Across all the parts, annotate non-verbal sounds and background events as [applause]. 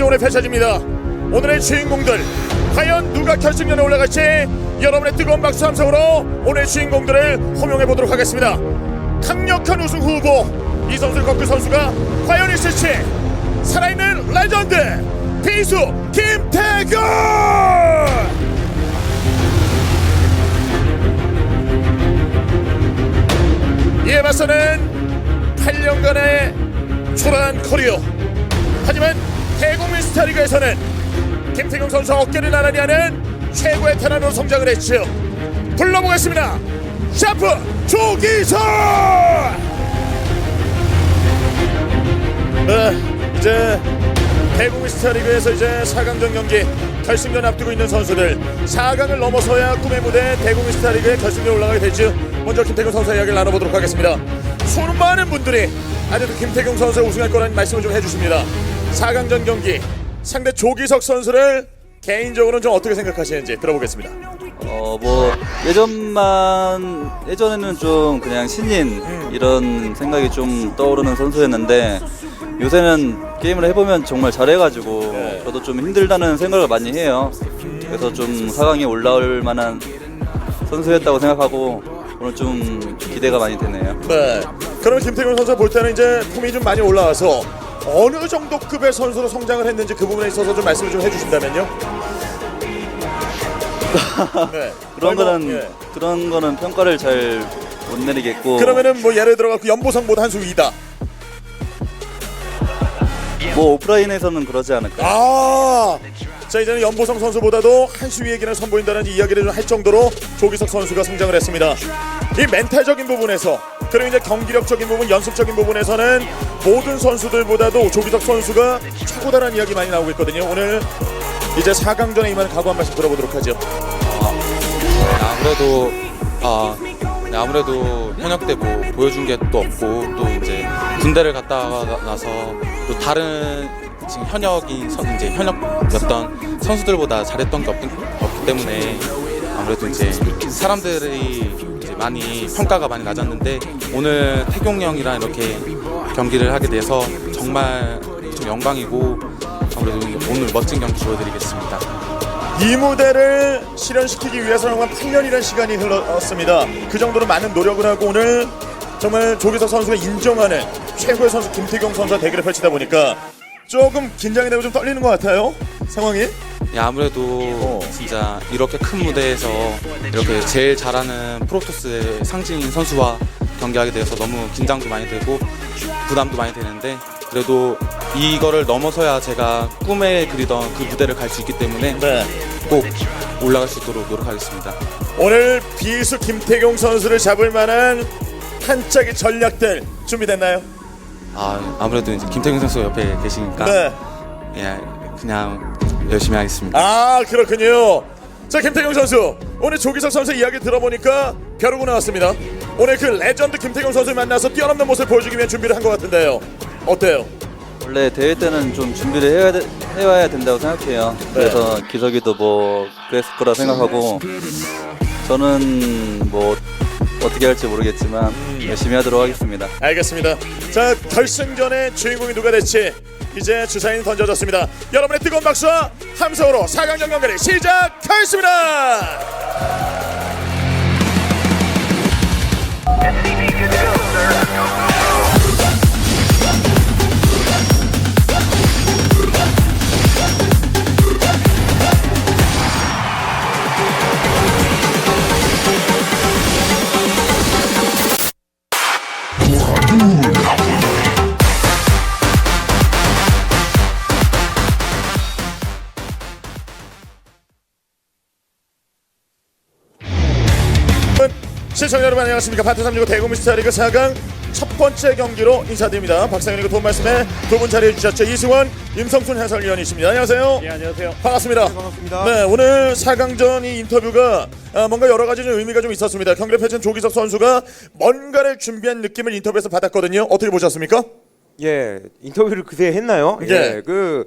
기 오늘 펼쳐집니다. 오늘의 주인공들 과연 누가 결승전에 올라갈지 여러분의 뜨거운 박수 함성으로 오늘 주인공들을 호명해 보도록 하겠습니다. 강력한 우승 후보 이 선수 꺾그 선수가 과연 있을지 살아있는 레전드 비수 김태균 이에 맞서는 8년간의 초라한 커리어 하지만 대국민 스타리그에서는 김태경 선수 어깨를 나란히 하는 최고의 테란으로 성장을 했죠 불러보겠습니다. 샤프 조기석! 네, 이제 대국민 스타리그에서 이제 4강전 경기 결승전 앞두고 있는 선수들 4강을 넘어서야 꿈의 무대 대국민 스타리그의 결승전에 올라가게 되죠 먼저 김태경 선수의 이야기를 나눠보도록 하겠습니다. 수많은 분들이 아직도 김태경 선수가 우승할 거라는 말씀을 좀 해주십니다. 4강전 경기 상대 조기석 선수를 개인적으로는 좀 어떻게 생각하시는지 들어보겠습니다 어 뭐 예전만 예전에는 좀 그냥 신인 이런 생각이 좀 떠오르는 선수였는데 요새는 게임을 해보면 정말 잘해가지고 네. 저도 좀 힘들다는 생각을 많이 해요. 그래서 좀 4강에 올라올 만한 선수였다고 생각하고 오늘 좀 기대가 많이 되네요. 네. 그러면 김태경 선수 볼 때는 이제 폼이 좀 많이 올라와서 어느 정도 급의 선수로 성장을 했는지 그 부분에 있어서 좀 말씀을 좀 해주신다면요. [laughs] 네. 그런 아이고, 거는 예. 그런 거는 평가를 잘 못 내리겠고 그러면은 뭐 예를 들어 갖고 연보성보다 한 수 위다. 뭐 오프라인에서는 그러지 않을까. 아. 자 이제는 연보성 선수보다도 한수 위의 기를 선보인다는 이야기를 좀 할 정도로 조기석 선수가 성장을 했습니다. 이 멘탈적인 부분에서 그리고 이제 경기력적인 부분, 연습적인 부분에서는 모든 선수들보다도 조기석 선수가 최고다라는 이야기 많이 나오고 있거든요. 오늘 이제 4강전에 임하는 각오 한 말씀 들어보도록 하죠. 아무래도 아 네, 아무래도 현역 때 뭐 보여준 게 또 없고 또 이제 군대를 갔다 나서 또 다른 지금 현역인 선 이제 현역였던 선수들보다 잘했던 게 없, 없기 때문에 아무래도 이제 사람들이 많이 평가가 많이 낮았는데 오늘 태경 형이랑 이렇게 경기를 하게 돼서 정말 좀 영광이고 아무래도 오늘 멋진 경기 보여드리겠습니다. 이 무대를 실현시키기 위해서 정말 8년이라는 시간이 흘렀습니다. 그 정도로 많은 노력을 하고 오늘 정말 조기석 선수가 인정하는 최고의 선수 김태경 선수와 대결을 펼치다 보니까 조금 긴장이 되고 좀 떨리는 것 같아요. 상황이. 예, 아무래도 어. 진짜 이렇게 큰 무대에서 이렇게 제일 잘하는 프로토스의 상징인 선수와 경기하게 돼서 너무 긴장도 많이 되고 부담도 많이 되는데 그래도 이거를 넘어서야 제가 꿈에 그리던 그 무대를 갈 수 있기 때문에 네. 꼭 올라갈 수 있도록 노력하겠습니다. 오늘 비수 김태경 선수를 잡을 만한 한 짝의 전략들 준비됐나요? 아 아무래도 이제 김태균 선수 옆에 계시니까 네. 예, 그냥 열심히 하겠습니다. 아 그렇군요. 자 김태경 선수 오늘 조기석 선수 이야기 들어보니까 벼르고 나왔습니다. 오늘 그 레전드 김태경 선수 만나서 뛰어넘는 모습 보여주기 위한 준비를 한 것 같은데요. 어때요? 원래 대회 때는 좀 준비를 해야 돼- 해와야 된다고 생각해요. 그래서 기석이도 뭐 그랬을 거라 생각하고 저는 뭐 어떻게 할지 모르겠지만 열심히 하도록 하겠습니다. 알겠습니다. 자 결승전의 주인공이 누가 될지 이제 주사위는 던져졌습니다. 여러분의 뜨거운 박수와 함성으로 4강전 경기를 시작하겠습니다. 시청자 여러분 안녕하십니까? 파트 365 대구미 스타리그 4강 첫 번째 경기로 인사드립니다. 박상현이고 돈 말씀에 두 분 자리해 주셨죠. 이승원 임성순 해설위원이십니다. 안녕하세요. 예, 안녕하세요. 반갑습니다. 반갑습니다. 네 오늘 4강전 이 인터뷰가 아, 뭔가 여러 가지 좀 의미가 좀 있었습니다. 경기를 펼친 조기석 선수가 뭔가를 준비한 느낌을 인터뷰에서 받았거든요. 어떻게 보셨습니까? 예, 인터뷰를 그새 했나요? 예. 예, 그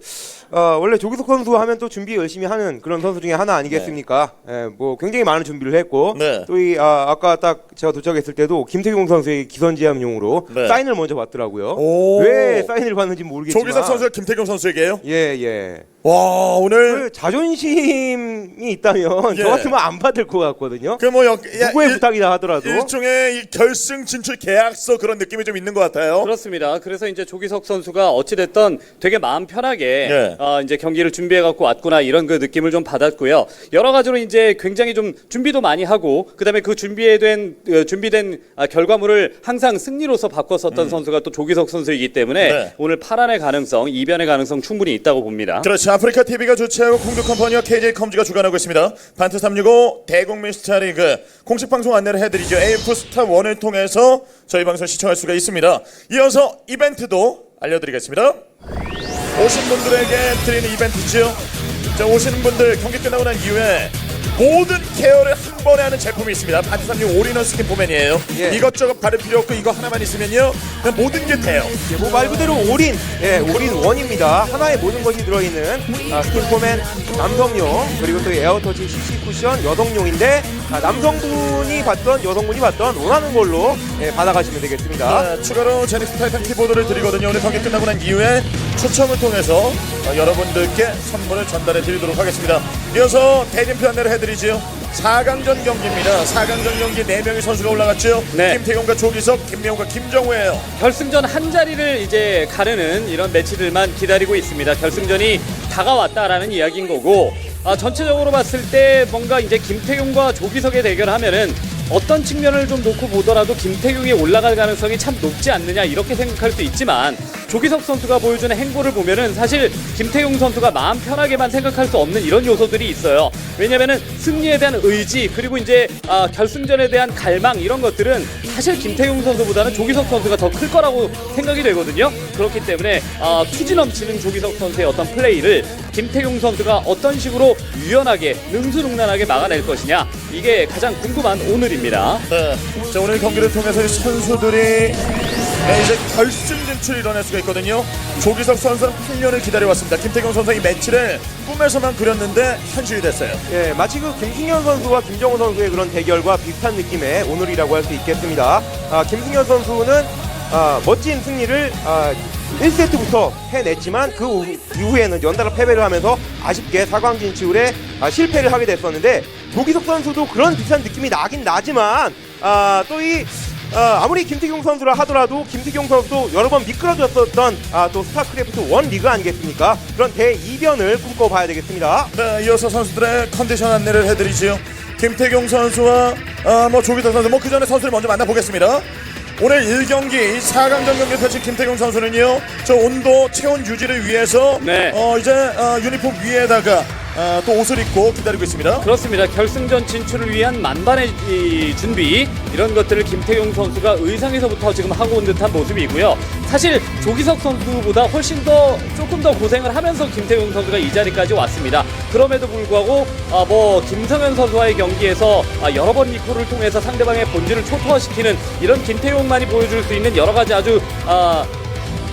어, 원래 조기석 선수 하면 또 준비 열심히 하는 그런 선수 중에 하나 아니겠습니까? 예, 뭐 굉장히 많은 준비를 했고 네. 또 이 아, 아까 딱 제가 도착했을 때도 김태경 선수의 기선제압용으로 네. 사인을 먼저 받더라고요. 오. 왜 사인을 받는지 모르겠지만 조기석 선수가 김태경 선수에게요. 예, 예. 와 오늘 그 자존심이 있다면 [laughs] 예. 저 같으면 안 받을 것 같거든요. 그 뭐 누구의 부탁이다 하더라도 일종의 이 결승 진출 계약서 그런 느낌이 좀 있는 것 같아요. 그렇습니다. 그래서 이제 조기석 선수가 어찌됐던 되게 마음 편하게 네. 어, 이제 경기를 준비해 갖고 왔구나 이런 그 느낌을 좀 받았고요. 여러 가지로 이제 굉장히 좀 준비도 많이 하고 그다음에 그 준비된 어, 준비된 아, 결과물을 항상 승리로서 바꿨었던 선수가 또 조기석 선수이기 때문에 음. 네. 오늘 파란의 가능성, 이변의 가능성 충분히 있다고 봅니다. 그렇죠. 아프리카 TV가 주최하고 공격 컴퍼니와 KJ 컴즈가 주관하고 있습니다. 반트 365 대국민 스타리그 공식 방송 안내를 해드리죠. AF 스타 1을 통해서 저희 방송 시청할 수가 있습니다. 이어서 이벤트도 알려드리겠습니다. 오신 분들에게 드리는 이벤트지요. 자, 오시는 분들 경기 끝나고 난 이후에 모든 케어를 한 번에 하는 제품이 있습니다. 365 올인원 스킨 포맨이에요. 예. 이것저것 바를 필요 없고 이거 하나만 있으면요. 그냥 모든 게 돼요. 예, 뭐말 그대로 올인, 예, 올인 원입니다. 하나에 모든 것이 들어있는 아, 스킨포맨 남성용 그리고 또 에어터치 CC 쿠션 여성용인데 아, 남성분이 받던 여성분이 받던 원하는 걸로 예, 받아가시면 되겠습니다. 아, 추가로 제닉스 타이탄 키보드를 드리거든요. 오늘 경기 끝나고 난 이후에 추첨을 통해서 어, 여러분들께 선물을 전달해 드리도록 하겠습니다. 이어서 대진표 안내를 해드리지요. 4강전 경기입니다. 4강전 경기 4명의 선수가 올라갔죠. 네. 김태용과 조기석, 김명훈과 김정우예요. 결승전 한 자리를 이제 가르는 이런 매치들만 기다리고 있습니다. 결승전이 다가왔다라는 이야기인 거고 아, 전체적으로 봤을 때 뭔가 이제 김태균과 조기석의 대결하면은 어떤 측면을 좀 놓고 보더라도 김태균이 올라갈 가능성이 참 높지 않느냐 이렇게 생각할 수 있지만 조기석 선수가 보여주는 행보를 보면은 사실 김태균 선수가 마음 편하게만 생각할 수 없는 이런 요소들이 있어요. 왜냐면은 승리에 대한 의지 그리고 이제 아, 결승전에 대한 갈망 이런 것들은 사실 김태균 선수보다는 조기석 선수가 더 클 거라고 생각이 되거든요. 그렇기 때문에 아, 투지 넘치는 조기석 선수의 어떤 플레이를 김태균 선수가 어떤 식으로 유연하게 능수능란하게 막아낼 것이냐 이게 가장 궁금한 오늘입니다. 네. 자, 오늘 경기를 통해서 이 선수들이 네, 이제 결승 진출을 이뤄낼 수가 있거든요. 조기석 선수는 8년을 기다려왔습니다. 김태경 선수 이 매치를 꿈에서만 그렸는데 현실이 됐어요. 예, 마치 그 김승현 선수와 김정우 선수의 그런 대결과 비슷한 느낌의 오늘이라고 할 수 있겠습니다. 아, 김승현 선수는 아, 멋진 승리를 아, 1세트부터 해냈지만 그 후- 이후에는 연달아 패배를 하면서 아쉽게 4강 진출에 아, 실패를 하게 됐었는데 조기석 선수도 그런 비슷한 느낌이 나긴 나지만 아, 또이 아, 무리 김태경 선수라 하더라도 김태경 선수도 여러 번 미끄러졌었던 아, 또 스타크래프트 원 리그 아니겠습니까? 그런 대이변을 꿈꿔봐야 되겠습니다. 네, 이어서 선수들의 컨디션 안내를 해드리지요. 김태경 선수와 아, 뭐 조기석 선수, 뭐 그 전에 선수를 먼저 만나보겠습니다. 오늘 1경기 4강전 경기 펼친 김태경 선수는요, 저 온도 체온 유지를 위해서 네. 어, 이제 어, 유니폼 위에다가 아, 또 옷을 입고 기다리고 있습니다. 그렇습니다. 결승전 진출을 위한 만반의 이 준비 이런 것들을 김태용 선수가 의상에서부터 지금 하고 온 듯한 모습이고요. 사실 조기석 선수보다 훨씬 더 조금 더 고생을 하면서 김태용 선수가 이 자리까지 왔습니다. 그럼에도 불구하고 아, 뭐 김성현 선수와의 경기에서 아, 여러 번 리콜을 통해서 상대방의 본질을 초토화시키는 이런 김태용만이 보여줄 수 있는 여러 가지 아주 아,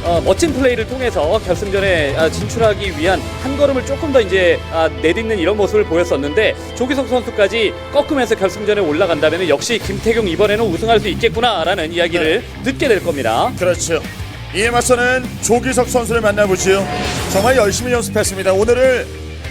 어, 멋진 플레이를 통해서 결승전에 아, 진출하기 위한 한 걸음을 조금 더 이제 아, 내딛는 이런 모습을 보였었는데 조기석 선수까지 꺾으면서 결승전에 올라간다면 역시 김태경 이번에는 우승할 수 있겠구나라는 이야기를 듣게 될 겁니다. 그렇죠. 이에 맞서는 조기석 선수를 만나보지요. 정말 열심히 연습했습니다. 오늘을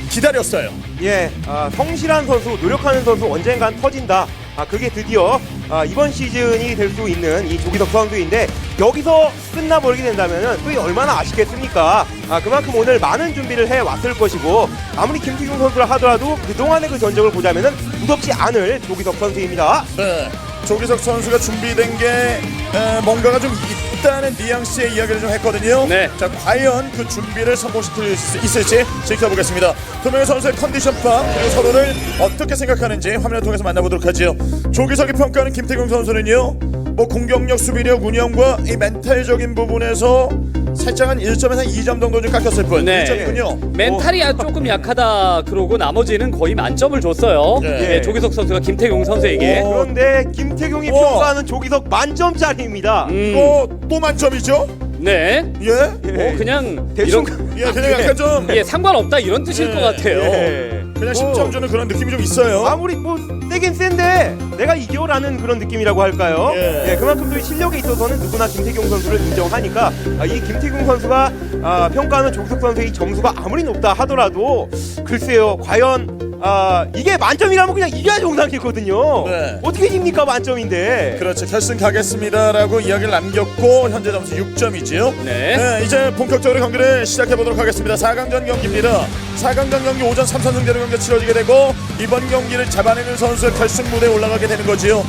기다렸어요. 예, 아, 성실한 선수, 노력하는 선수 언젠간 터진다. 아, 그게 드디어 아, 이번 시즌이 될 수 있는 이 조기석 선수인데 여기서 끝나버리게 된다면 또 얼마나 아쉽겠습니까? 아, 그만큼 오늘 많은 준비를 해 왔을 것이고 아무리 김태경 선수라 하더라도 그동안의 그 전적을 보자면은 무섭지 않을 조기석 선수입니다. 네. 조기석 선수가 준비된 게 에, 뭔가가 좀 있 다는 뉘앙스의 이야기를 좀 했거든요. 네. 자, 과연 그 준비를 성공시킬 수 있을지 지켜보겠습니다. 두 명의 선수의 컨디션 파 그리고 서로를 어떻게 생각하는지 화면을 통해서 만나보도록 하지요. 조기석이 평가하는 김태경 선수는요. 뭐 공격력, 수비력, 운영과 이 멘탈적인 부분에서 살짝 한 1점에서 한 2점 정도 좀 깎였을 뿐. 네. 1점이군요. 멘탈이 아- 조금 약하다 그러고 나머지는 거의 만점을 줬어요. 네. 예, 조기석 선수가 김태용 선수에게. 오. 그런데 김태경이 우와. 평가하는 조기석 만점짜리입니다. 음. 이거 또 만점이죠? 네. 예? 뭐 그냥 대충 이런 예, 그냥 약간 좀 예, 상관없다 이런 뜻일 예, 것 같아요. 예. 그냥 뭐, 심점 주는 그런 느낌이 좀 있어요. 아무리 뭐 세긴 센데 내가 이겨라는 그런 느낌이라고 할까요? 예. 예, 그만큼 또 실력에 있어서는 누구나 김태경 선수를 인정하니까 아, 이 김태경 선수가 아, 평가하는 조석 선수의 점수가 아무리 높다 하더라도 글쎄요 과연 아, 이게 만점이라면 그냥 이겨야 정상이거든요. 네. 어떻게 입니까 만점인데? 그렇죠. 결승 가겠습니다라고 이야기를 남겼고 현재 점수 6점이지요. 네. 이제 본격적으로 경기를 시작해 보도록 하겠습니다. 4강전 경기입니다. 4강전 경기 오전 3선승제로 경기 치러지게 되고 이번 경기를 잡아내는 선수 결승 무대에 올라가게 되는 거지요.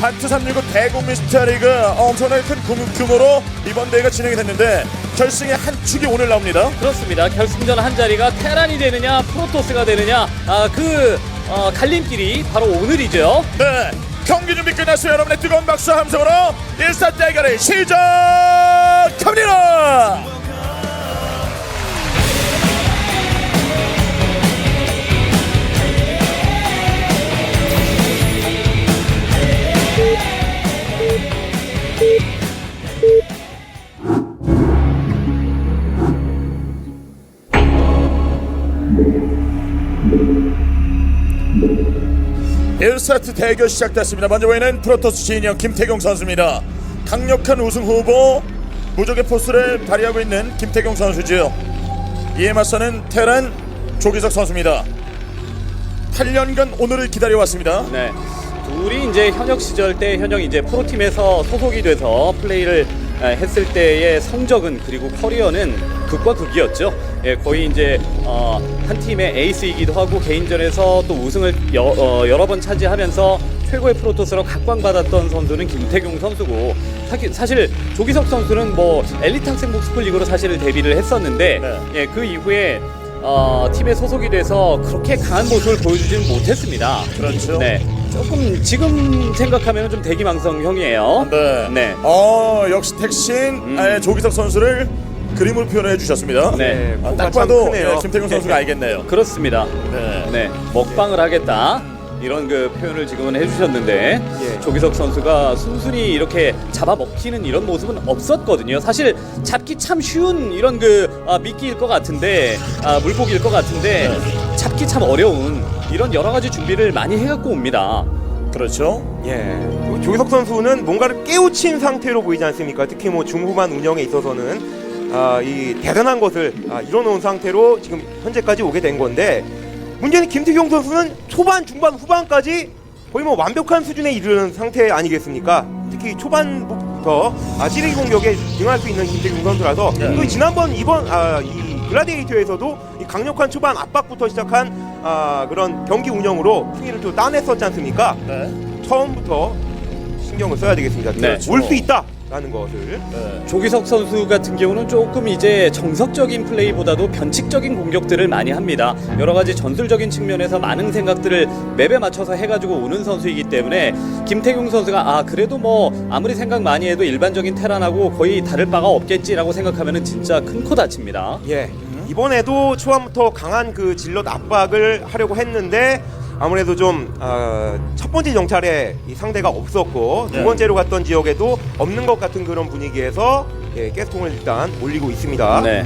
하트 369 대국 미스터리그 엄청나게 큰 규모- 규모로 이번 대회가 진행이 됐는데 결승의 한 축이 오늘 나옵니다. 그렇습니다. 결승전 한 자리가 테란이 되느냐 프로토스가 되느냐 아, 그 어, 갈림길이 바로 오늘이죠. 네. 경기 준비 끝났어요. 여러분의 뜨거운 박수 함성으로 일사 대결을 시작합니다. 일사트 대결 시작됐습니다. 먼저 보이는 프로토스 진영 김태경 선수입니다. 강력한 우승 후보 무적의 포스를 발휘하고 있는 김태경 선수지요. 이에 맞서는 테란 조기석 선수입니다. 8년간 오늘을 기다려왔습니다. 네. 둘이 이제 현역 시절 때 현역 이제 프로팀에서 소속이 돼서 플레이를 에, 했을 때의 성적은 그리고 커리어는 극과 극이었죠. 예, 거의 이제 어, 한 팀의 에이스이기도 하고 개인전에서 또 우승을 여, 어, 여러 번 차지하면서 최고의 프로토스로 각광받았던 선수는 김태경 선수고 사기- 사실 조기석 선수는 뭐 엘리트 학생 복스풀 리그로 사실 데뷔를 했었는데 네. 예, 그 이후에 어, 팀에 소속이 돼서 그렇게 강한 모습을 보여주지는 못했습니다. 그렇죠. 네, 조금 지금 생각하면 좀 대기망성형이에요. 네. 네. 어 역시 택신 아, 조기석 선수를 그림으로 표현해 주셨습니다. 네. 아, 딱참 봐도. 예, 김태경 선수가 알겠네요. 그렇습니다. 네. 네, 먹방을 하겠다. 이런 그 표현을 지금은 해주셨는데 예. 조기석 선수가 순순히 이렇게 잡아먹히는 이런 모습은 없었거든요. 사실 잡기 참 쉬운 이런 그 아, 미끼일 것 같은데 아, 물고기일 것 같은데 잡기 참 어려운 이런 여러 가지 준비를 많이 해갖고 옵니다. 그렇죠. 예. 조기석 선수는 뭔가를 깨우친 상태로 보이지 않습니까? 특히 뭐 중후반 운영에 있어서는 아, 이 대단한 것을 아, 이뤄놓은 상태로 지금 현재까지 오게 된 건데 문제는 김태경 선수는 초반, 중반, 후반까지 거의 뭐 완벽한 수준에 이르는 상태 아니겠습니까? 특히 초반부터 아, 찌르기 공격에 응할 수 있는 김태경 선수라서 네. 또 지난번 이번 아, 이 글라디에이터에서도 이 강력한 초반 압박부터 시작한 아, 그런 경기 운영으로 승리를 또 따냈었지 않습니까? 네. 처음부터 신경을 써야 되겠습니다. 네. 올 수 있다 라는 것을. 네. 조기석 선수 같은 경우는 조금 이제 정석적인 플레이보다도 변칙적인 공격들을 많이 합니다. 여러 가지 전술적인 측면에서 많은 생각들을 맵에 맞춰서 해가지고 오는 선수이기 때문에 김태경 선수가 아 그래도 뭐 아무리 생각 많이 해도 일반적인 테란하고 거의 다를 바가 없겠지라고 생각하면은 진짜 큰 코 다칩니다. 예. 이번에도 초반부터 강한 그 질럿 압박을 하려고 했는데 아무래도 좀 첫 번째 정찰에 이 상대가 없었고 네. 두 번째로 갔던 지역에도 없는 것 같은 그런 분위기에서 예, 가스통을 일단 올리고 있습니다. 네.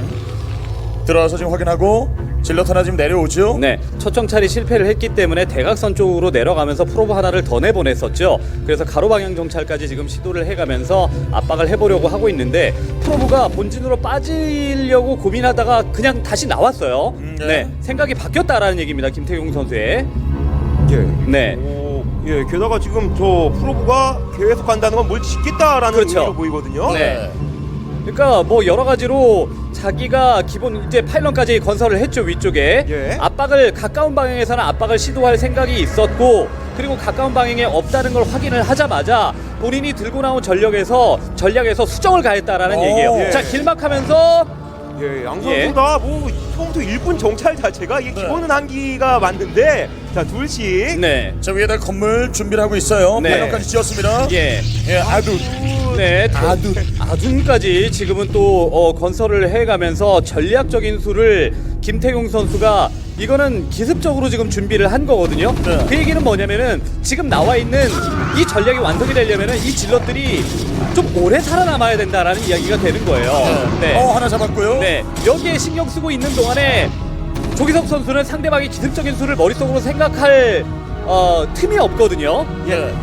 들어와서 지금 확인하고 질럿 하나 지금 내려오죠. 네, 첫 정찰이 실패를 했기 때문에 대각선 쪽으로 내려가면서 프로브 하나를 더 내보냈었죠. 그래서 가로 방향 정찰까지 지금 시도를 해가면서 압박을 해보려고 하고 있는데 프로브가 본진으로 빠지려고 고민하다가 그냥 다시 나왔어요. 음, 네. 네. 생각이 바뀌었다라는 얘기입니다. 김태용 선수의. 예. 네. 오, 예, 게다가 지금 저 프로브가 계속 간다는 건 뭘 짓겠다라는 그렇죠. 의미로 보이거든요. 네. 그러니까 뭐 여러 가지로 자기가 기본 이제 파일런까지 건설을 했죠 위쪽에 예. 압박을 가까운 방향에서는 압박을 시도할 생각이 있었고 그리고 가까운 방향에 없다는 걸 확인을 하자마자 본인이 들고 나온 전력에서 전략에서 수정을 가했다라는 오. 얘기예요. 예. 자 길막하면서 예, 양 예. 선수가 뭐 처음부터 1분 정찰 자체가 이게 네. 기본은 한기가 맞는데 자 둘씩 네. 자 위에다 건물 준비를 하고 있어요. 네. 패널까지 지었습니다. 예. 예, 아두. 네, 아둔 아둔까지 지금은 또 어, 건설을 해가면서 전략적인 수를 김태용 선수가 이거는 기습적으로 지금 준비를 한 거거든요. 네. 그 얘기는 뭐냐면은 지금 나와 있는 이 전략이 완성이 되려면은 이 질럿들이 좀 오래 살아남아야 된다라는 이야기가 되는 거예요. 네. 어 하나 잡았고요. 네, 여기에 신경 쓰고 있는 동안에 조기석 선수는 상대방의 기습적인 수를 머릿속으로 생각할 어, 틈이 없거든요. 예.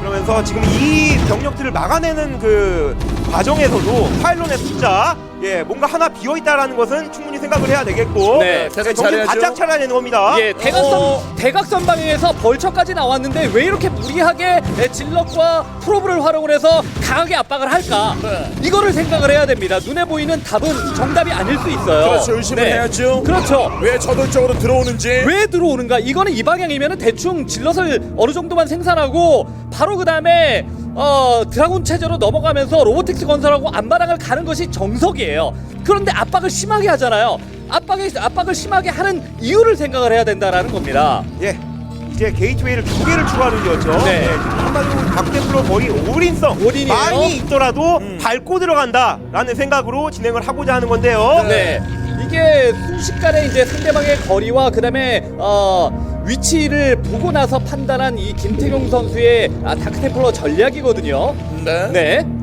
그러면서 지금 이 병력들을 막아내는 그 과정에서도 파일론의 숫자 예 뭔가 하나 비어 있다라는 것은 충분히 생각을 해야 되겠고 네, 계속 정신 잘해야죠. 바짝 차려내는 겁니다. 예, 대각선 어. 대각선 방향에서 벌처까지 나왔는데 왜 이렇게 무리하게 에, 질럿과 프로브를 활용을 해서 강하게 압박을 할까? 네. 이거를 생각을 해야 됩니다. 눈에 보이는 답은 정답이 아닐 수 있어요. 네. 그렇죠. 의심을 해야죠. 그렇죠. 왜 저돌적으로 들어오는지. 왜 들어오는가? 이거는 이 방향이면 대충 질럿을 어느 정도만 생산하고 바로 그 다음에 어, 드라군 체제로 넘어가면서 로보틱스 건설하고 안마랑을 가는 것이 정석이에요. 그런데 압박을 심하게 하잖아요. 압박을 압박을 심하게 하는 이유를 생각을 해야 된다라는 겁니다. 예. 이제 게이트웨이를 두 개를 추가하는 거죠. 네. 예, 지금 한마디로 박대프로 거의 올인성 올인이에요? 많이 있더라도 음. 밟고 들어간다라는 생각으로 진행을 하고자 하는 건데요. 네. 이게 순식간에 이제 상대방의 거리와 그다음에 어 위치를 보고 나서 판단한 이 김태경 선수의 아, 다크템플러 전략이거든요. 네. 네.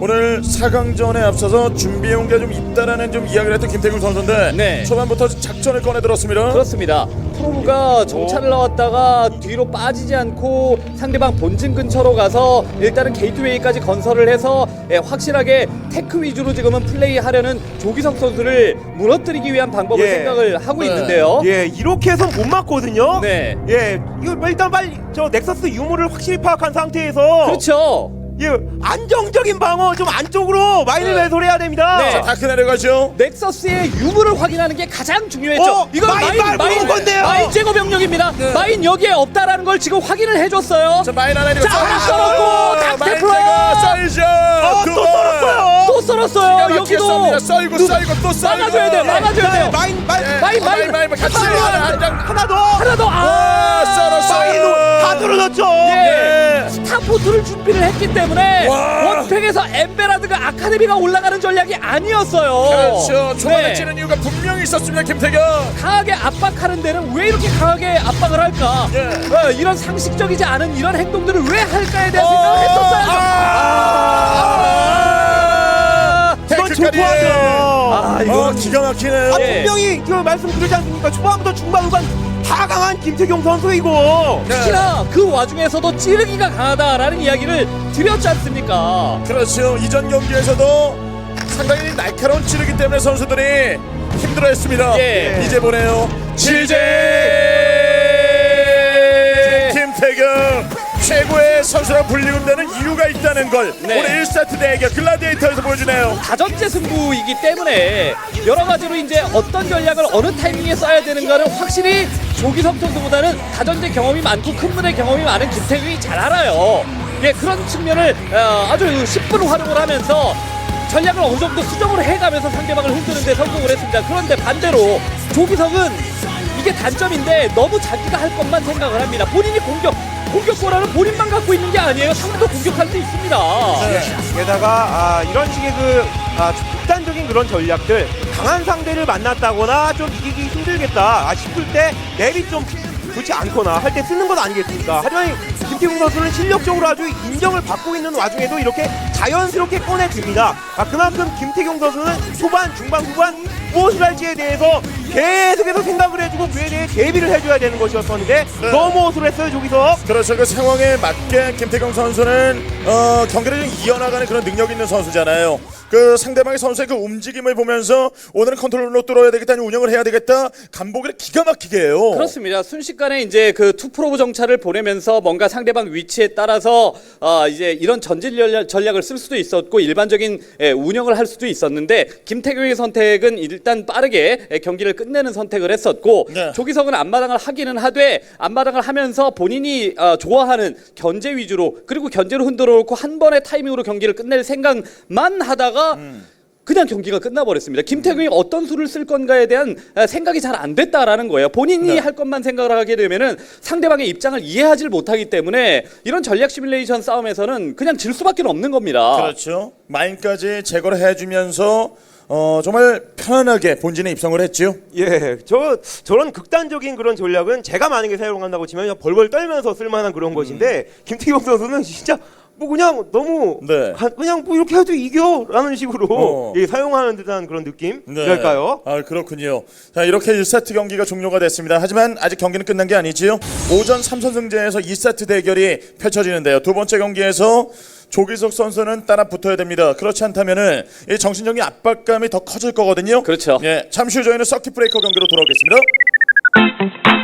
오늘 4강전에 앞서서 준비해온 게 좀 있다라는 좀 이야기를 했던 김태균 선수인데 네. 초반부터 작전을 꺼내 들었습니다. 그렇습니다. 프로브가 정찰을 나왔다가 뒤로 빠지지 않고 상대방 본진 근처로 가서 일단은 게이트웨이까지 건설을 해서 예, 확실하게 테크 위주로 지금은 플레이하려는 조기석 선수를 무너뜨리기 위한 방법을 예. 생각을 하고 네. 있는데요. 예, 이렇게 해서 못 맞거든요. 네. 예, 이거 뭐 일단 빨리 저 넥서스 유무를 확실히 파악한 상태에서 그렇죠. 예, 안정적인 방어 좀 안쪽으로 마인을 네. 매설해야 됩니다. 네. 자, 다크 내려가죠. 넥서스의 유무를 확인하는 게 가장 중요했죠. 어, 이건 마인 마인, 마인, 건데요. 마인 제거 병력입니다. 네. 마인 여기에 없다라는 걸 지금 확인을 해줬어요. 자, 마인 하나 자, 하나 썰었고, 닥테플러! 어, 또 썰었어요. 또 썰었어요. 여기도 썰고 썰고 또 썰고. 막아줘야 돼요. 막아줘야 돼요. 마인 마인 네. 마인, 마인, 마인, 마인, 같이 마인, 하나, 마인. 더. 하나 더. 아, 썰었어. 마인도 다 들어졌죠. 예. 스타포트를 준비를 했기 때문에 와. 원팩에서 엠베라드가 아카데미가 올라가는 전략이 아니었어요. 그렇죠. 초반에 네. 찌는 이유가 분명히 있었습니다, 김태경. 강하게 압박하는 데는 왜 이렇게 강하게 압박을 할까? 예. 어, 이런 상식적이지 않은 이런 행동들을 왜 할까에 대한 어, 생각을 했었어야죠. 아, 이건 태클까지. 좋아하죠. 아, 이거 어, 기가 막히네요. 아, 예. 분명히 그 말씀 드리지 않습니까? 초반부터 중반 후반 다 강한 김태경 선수 이거. 네. 특히나 그 와중에서도 찌르기가 강하다라는 이야기를 드렸지 않습니까? 그렇죠. 이전 경기에서도 상당히 날카로운 찌르기 때문에 선수들이 힘들어했습니다. 예. 이제 보네요. 지제 김태경 선수라 불리는 데는 이유가 있다는 걸 네. 오늘 1세트 대결 글라디에이터에서 보여주네요. 다전제 승부이기 때문에 여러 가지로 이제 어떤 전략을 어느 타이밍에 써야 되는가를 확실히 조기석 선수보다는 다전제 경험이 많고 큰 무대 경험이 많은 김태균이 잘 알아요. 예, 그런 측면을 어, 아주 10분 활용을 하면서 전략을 어느 정도 수정을 해가면서 상대방을 흔드는데 성공을 했습니다. 그런데 반대로 조기석은 이게 단점인데 너무 자기가 할 것만 생각을 합니다. 본인이 공격, 공격권한은 본인만 갖고 있는 게 아니에요. 상대도 공격할 수 있습니다. 게다가 아, 이런 식의 그 아, 극단적인 그런 전략들 강한 상대를 만났다거나 좀 이기기 힘들겠다 아, 싶을 때 맵이 좀 좋지 않거나 할 때 쓰는 것 아니겠습니까? 하지만 김태훈 선수는 실력적으로 아주 인정을 받고 있는 와중에도 이렇게 자연스럽게 꺼내줍니다. 아, 그만큼 김태경 선수는 초반, 중반, 후반 무엇을 할지에 대해서 계속해서 생각을 해주고 그에 대해 대비를 해줘야 되는 것이었었는데 네. 너무 호술했어요 조기석. 그렇죠. 그 상황에 맞게 김태경 선수는 어, 경기를 좀 이어나가는 그런 능력 있는 선수잖아요. 그 상대방의 선수의 그 움직임을 보면서 오늘은 컨트롤로 뚫어야 되겠다, 아니면 운영을 해야 되겠다. 간보기를 기가 막히게 해요. 그렇습니다. 순식간에 이제 그 투프로브 정찰을 보내면서 뭔가 상대방 위치에 따라서 어 이제 이런 전진 전략- 전략 을 쓸 수도 있었고 일반적인 예, 운영을 할 수도 있었는데 김태경의 선택은 일단 빠르게 예, 경기를 끝내는 선택을 했었고 네. 조기석은 앞마당을 하기는 하되 앞마당을 하면서 본인이 어, 좋아하는 견제 위주로 그리고 견제로 흔들어 놓고 한 번의 타이밍으로 경기를 끝낼 생각만 하다가 그냥 경기가 끝나버렸습니다. 김태균이 어떤 수를 쓸 건가에 대한 아, 생각이 잘 안 됐다라는 거예요. 본인이 네. 할 것만 생각을 하게 되면은 상대방의 입장을 이해하지 못하기 때문에 이런 전략 시뮬레이션 싸움에서는 그냥 질 수밖에 없는 겁니다. 그렇죠. 마인까지 제거를 해주면서 어, 정말 편안하게 본진에 입성을 했지요. 예, 저 저런 극단적인 그런 전략은 제가 만약에 사용한다고 치면 벌벌 떨면서 쓸만한 그런 것인데 김태경 선수는 진짜 뭐 그냥 너무 네. 가- 그냥 뭐 이렇게 해도 이겨라는 식으로 어. 예, 사용하는 듯한 그런 느낌이랄까요? 아 그렇군요. 자 이렇게 1세트 경기가 종료가 됐습니다. 하지만 아직 경기는 끝난 게 아니지요. 오전 3선승제에서 2세트 대결이 펼쳐지는데요. 두 번째 경기에서 조기석 선수는 따라 붙어야 됩니다. 그렇지 않다면은 이 정신적인 압박감이 더 커질 거거든요. 그렇죠. 예, 잠시 후 저희는 서킷 브레이커 경기로 돌아오겠습니다.